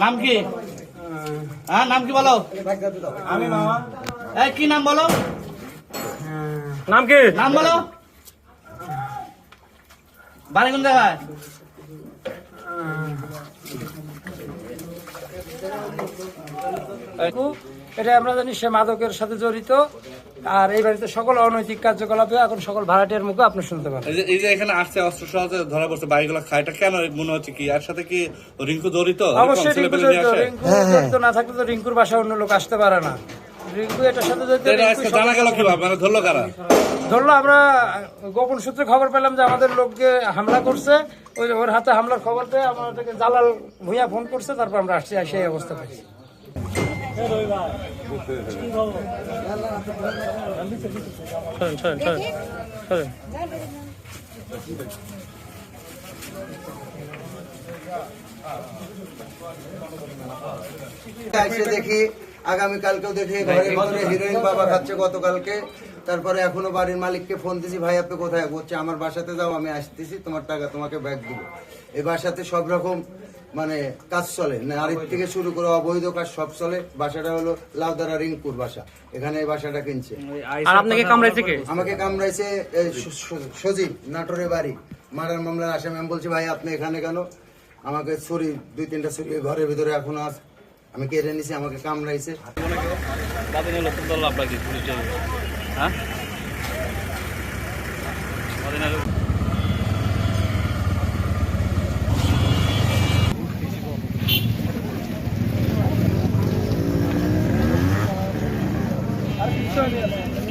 নাম কি হ্যাঁ নাম কি বলো আমি মামা এই কি নাম বলো নাম কি নাম বলো বাড়ি কোন জায়গায় এটা আমরা জানি সে মাদকের সাথে জড়িত। আর এই বাড়িতে সকল অনৈতিক কার্যকলাপে এখন সকল ভাড়াটিয়ার মুখে আপনি শুনতে পারেন এই যে এখানে আসছে অস্ত্র সহজে ধরা পড়ছে বাড়িগুলো খায় এটা কেন মনে হচ্ছে কি? এর সাথে কি রিঙ্কু জড়িত? অবশ্যই রিঙ্কু জড়িত। রিঙ্কু জড়িত না থাকলে তো রিঙ্কুর বাসায় অন্য লোক আসতে পারে না। রিঙ্কু এটার সাথে জড়িত জানা গেল কীভাবে? মানে ধরলো কারা? ধরলো আমরা গোপন সূত্রে খবর পেলাম যে আমাদের লোককে হামলা করছে। ওই ওর হাতে হামলার খবর পেয়ে আমাদেরকে জালাল ভুইয়া ফোন করছে তারপর আমরা আসছি আর সেই অবস্থা পাইছি এসে দেখি আগামীকালকেও দেখি ঘরের ভিতরে হিরোইন বাবা খাচ্ছে গতকালকে। তারপরে এখনও বাড়ির মালিককে ফোন দিছি, ভাই, আপনি কোথায়? বলছে, আমার বাসাতে যাও, আমি আসতেছি, তোমার টাকা তোমাকে ব্যাগ দিব। এই বাসাতে সব রকম মানে কাজ চলে। নারীর থেকে শুরু করে অবৈধ কাজ সব চলে। বাসাটা হলো লাউদারা রিংপুর বাসা। এখানে এই বাসাটা কিনছে। আর আপনাকে কামড়াইছে কে? আমাকে কামড়াইছে সজীব নাটোরের বাড়ি। মারার মামলার আসামি। আমি বলছি ভাই আপনি এখানে কেন? আমাকে ছুরি দুই তিনটা ছুরি ঘরের ভিতরে এখন আছে আমি কেড়ে নিছি আমাকে কামড়াইছে। হ্যাঁ? что верно.